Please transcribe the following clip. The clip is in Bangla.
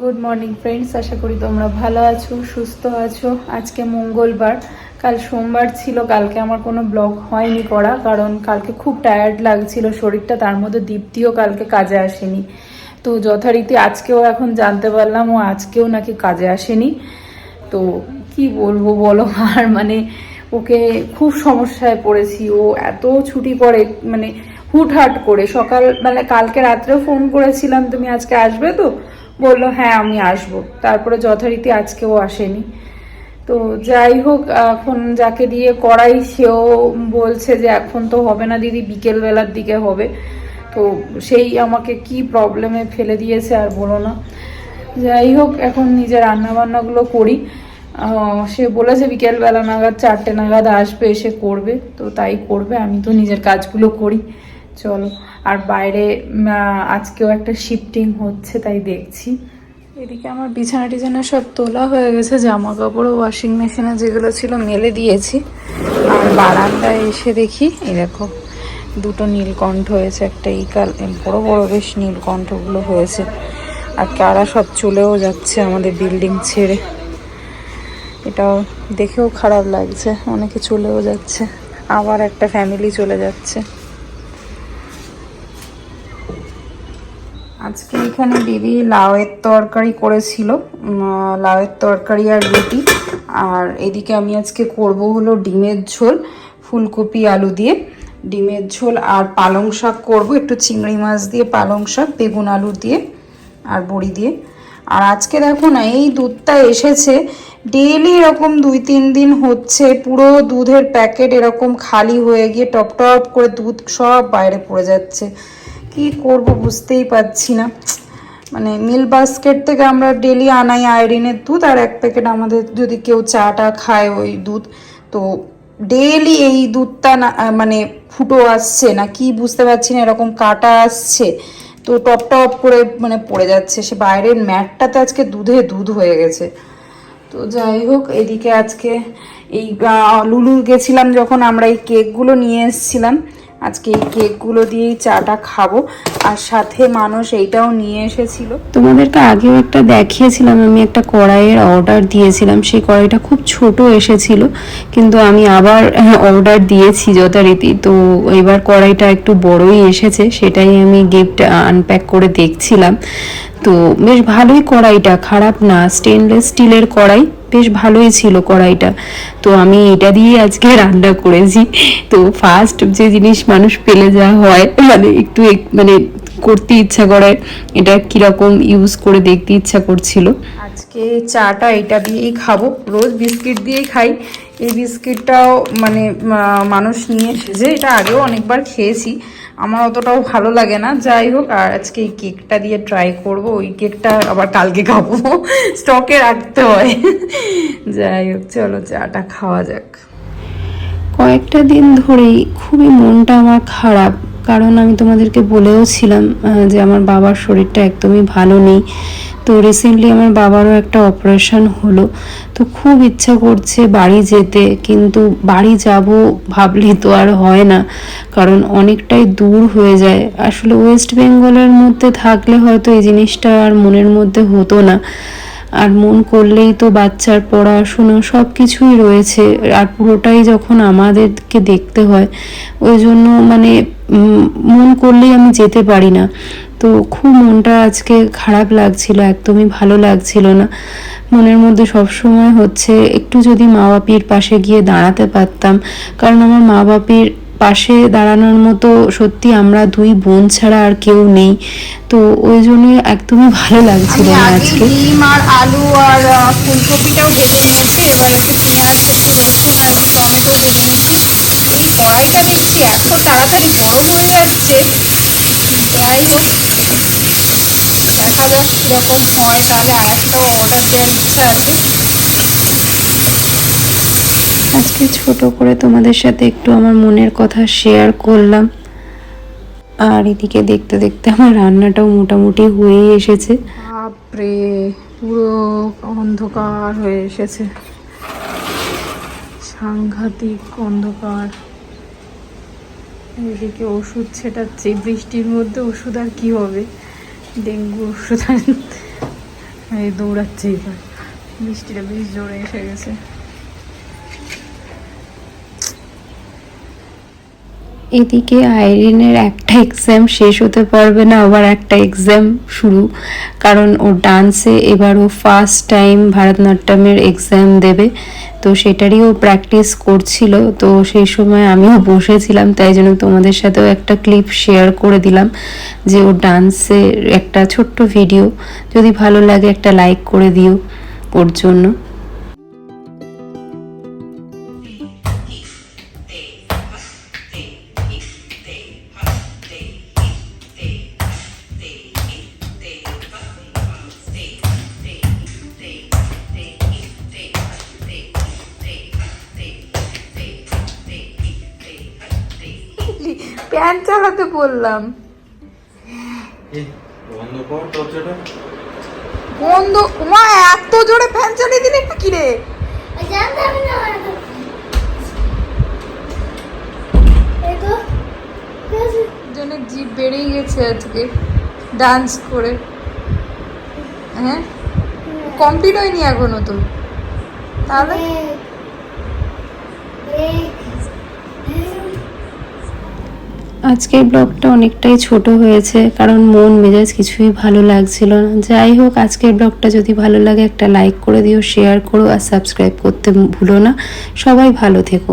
গুড মর্নিং ফ্রেন্ডস আশা করি তোমরা ভালো আছো, সুস্থ আছো। আজকে মঙ্গলবার। কাল সোমবার ছিল, কালকে আমার কোনো ব্লগ হয়নি করা, কারণ কালকে খুব টায়ার্ড লাগছিল, শরীরটা তার মধ্যে দীপ্তিও কালকে কাজে আসেনি। তো যথারীতি আজকেও এখন জানতে পারলাম, ও আজকেও নাকি কাজে আসেনি। তো কি বলব বলো, আর মানে ওকে খুব সমস্যায় পড়েছি, ও এত ছুটি পড়ে মানে হুটহাট করে সকাল মানে কালকে রাত্রেও ফোন করেছিলাম, তুমি আজকে আসবে তো? বলল হ্যাঁ আমি আসব। তারপরে যথারীতি আজকেও আসেনি। তো যাই হোক, এখন যাকে দিয়ে করাই, সেও বলছে যে এখন তো হবে না দিদি, বিকেল বেলার দিকে হবে। তো সেই আমাকে কি প্রবলেমে ফেলে দিয়েছে আর বলো না। যাই হোক, এখন নিজে রান্না বান্নাগুলো করি সে বলেছে বিকেল বেলা নাগাদ, চারটে নাগাদ আসবে, এসে করবে। তো তাই করবে, আমি তো নিজের কাজগুলো করি। চলো। আর বাইরে আজকেও একটা শিফটিং হচ্ছে, তাই দেখছি। এদিকে আমার বিছানা টিছানা সব তোলা হয়ে গেছে জামা কাপড়ও ওয়াশিং মেশিনে যেগুলো ছিল মেলে দিয়েছি। আর বারান্দায় এসে দেখি, এই দেখো, দুটো নীলকণ্ঠ হয়েছে, একটা এই কাল বড় বড় বেশ নীলকণ্ঠগুলো হয়েছে। আর কারা সব চলেও যাচ্ছে আমাদের বিল্ডিং ছেড়ে। এটাও দেখেও খারাপ লাগছে, অনেকে চলেও যাচ্ছে, আবার একটা ফ্যামিলি চলে যাচ্ছে। আজকে এখানে দিদি লাউয়ের তরকারি করেছিল লাউয়ের তরকারি আর রুটি। আর এদিকে আমি আজকে করব হলো ডিমের ঝোল, ফুলকপি, আলু দিয়ে। ডিমের ঝোল আর পালং শাক করব, একটু চিংড়ি মাছ দিয়ে, পালং শাক, বেগুন আলু দিয়ে আর বড়ি দিয়ে। আর আজকে দেখো না, এই দুধটা এসেছে ডেইলি এরকম দুই তিন দিন হচ্ছে, পুরো দুধের প্যাকেট এরকম খালি হয়ে গিয়ে টপ টপ করে দুধ সব বাইরে পড়ে যাচ্ছে। কি করব বুঝতেই পারছি না। মানে মিল বাস্কেট থেকে আমরা ডেলি আনাই আয়োডিনের দুধ আর এক প্যাকেট আমাদের যদি কেউ চাটা খায় ওই দুধ। তো ডেলি এই দুধটা না মানে ফুটো আসছে না, কি বুঝতে পারছি না, এরকম কাটা আসছে। তো টপ টপ করে মানে পড়ে যাচ্ছে, সে বাইরের ম্যাটটাতে আজকে দুধে দুধ হয়ে গেছে। তো যাই হোক, এদিকে আজকে এই লুলু গেছিলাম যখন আমরা এই কেকগুলো নিয়ে এসেছিলাম। আজকে এই কেকগুলো দিয়েই চাটা খাব। আর সাথে মানুষ এইটাও নিয়ে এসেছিল। তোমাদেরকে আগেও একটা দেখিয়েছিলাম, আমি একটা কড়াইয়ের অর্ডার দিয়েছিলাম। সেই কড়াইটা খুব ছোট এসেছিল, কিন্তু আমি আবার অর্ডার দিয়েছি যথারীতি। তো এবার কড়াইটা একটু বড়ই এসেছে, সেটাই আমি গিফট আনপ্যাক করে দেখছিলাম। তো বেশ ভালোই কড়াইটা, খারাপ না স্টেনলেস স্টিলের কড়াই। বেশ ভালোই ছিল কড়াইটা। তো আমি এটা দিয়ে আজকে রান্না করেছি। তো ফার্স্ট যে জিনিস মানুষ পেলে যা হয় মানে একটু এক- মানে করতে ইচ্ছা করে, এটা কীরকম ইউজ করে দেখতে ইচ্ছা করছিল। আজকে চাটা এটা দিয়েই খাব। রোজ বিস্কিট দিয়েই খাই। এই বিস্কিটটাও মানে মানুষ নিয়ে এসেছে। এটা আগেও অনেকবার খেয়েছি। আমার অতটাও ভালো লাগে না। যাই হোক, আর আজকে এই কেকটা দিয়ে ট্রাই করব। ওই কেকটা আবার কালকে খাব। স্টকে রাখতে হয়। যাই হোক, চলো চাটা খাওয়া যাক। কয়েকটা দিন ধরেই খুবই মনটা আমার খারাপ। কারণ আমি তোমাদেরকে বলেও ছিলাম যে আমার বাবার শরীরটা একদমই ভালো নেই। তো রিসেন্টলি আমার বাবারও একটা অপারেশন হলো। তো খুব ইচ্ছা করছে বাড়ি যেতে, কিন্তু বাড়ি যাব ভাবলে তো আর হয় না, কারণ অনেকটাই দূর হয়ে যায়। আসলে ওয়েস্ট বেঙ্গলের মধ্যে থাকলে হয়তো এই জিনিসটা আর মনের মধ্যে হতো না। আর মন করলেই তো বাচ্চার পড়াশুনো সব কিছুই রয়েছে। আর পুরোটাই যখন আমাদেরকে দেখতে হয়, ওই জন্য মানে মন করলেই আমি যেতে পারি না। তো খুব মনটা আজকে খারাপ লাগছিল, একদমই ভালো লাগছিল না। মনের মধ্যে সব সময় হচ্ছে, একটু যদি মা বাপির পাশে গিয়ে দাঁড়াতে পারতাম, কারণ আমার মা বাপির পাশে দাঁড়ানোর মতো সত্যি আমরা দুই বোন ছাড়া আর কেউ নেই। তো ওই জন্য একদমই ভালো লাগছিল আজকে। ডিম আর আলু আর ফুলকপিটাও ভেজে নিয়েছি এবার হচ্ছে পেঁয়াজ একটু রসুন আর একটু টমেটো ভেজে নিচ্ছি এই কড়াইটা দেখছি এত তাড়াতাড়ি গরম হয়ে যাচ্ছে। যাই হোক দেখা যাক কীরকম হয় তাহলে আর একটাও অর্ডার দেওয়ার ইচ্ছা আছে। আজকে ছোট করে তোমাদের সাথে একটু আমার মনের কথা শেয়ার করলাম। আর এদিকে দেখতে দেখতে আমার রান্নাটাও মোটামুটি হয়ে এসেছে। বাপরে, পুরো অন্ধকার হয়ে এসেছে। সাংঘাতিক অন্ধকার। এদিকে ওষুধ ছেটাচ্ছে, বৃষ্টির মধ্যে ওষুধ আর কি হবে? ডেঙ্গু ওষুধ আর দৌড়াচ্ছে এবার। বৃষ্টিটা বেশ জোরে এসে গেছে। এদিকে আইরিনের একটা এক্সাম শেষ হতে পারবে না, আবার একটা এক্সাম শুরু। কারণ ও ডান্সে এবার ও ফার্স্ট টাইম ভারতনাট্যমের এক্সাম দেবে। তো সেটারই ও প্র্যাকটিস করছিল। তো সেই সময় আমিও বসেছিলাম, তাই জন্য তোমাদের সাথেও একটা ক্লিপ শেয়ার করে দিলাম যে ও ডান্সের একটা ছোট্ট ভিডিও যদি ভালো লাগে একটা লাইক করে দিও ওর জন্য। প্যান্ট চালাতে বললাম। এই বন্ধ মা এত জোরে ফ্যান চালিয়ে দিলে কি রে? জনের জিভ বেড়েই গেছে আজকে ডান্স করে। হ্যাঁ? কমপ্লিট হয়নি এখনও তো। তাহলে? আজকের ব্লগটা অনেকটাই ছোট হয়েছে, কারণ মন, মেজাজ কিছুই ভালো লাগছিল না। যাই হোক, আজকের ব্লগটা যদি ভালো লাগে একটা লাইক করে দিও শেয়ার করো আর সাবস্ক্রাইব করতে ভুলো না। সবাই ভালো থেকো।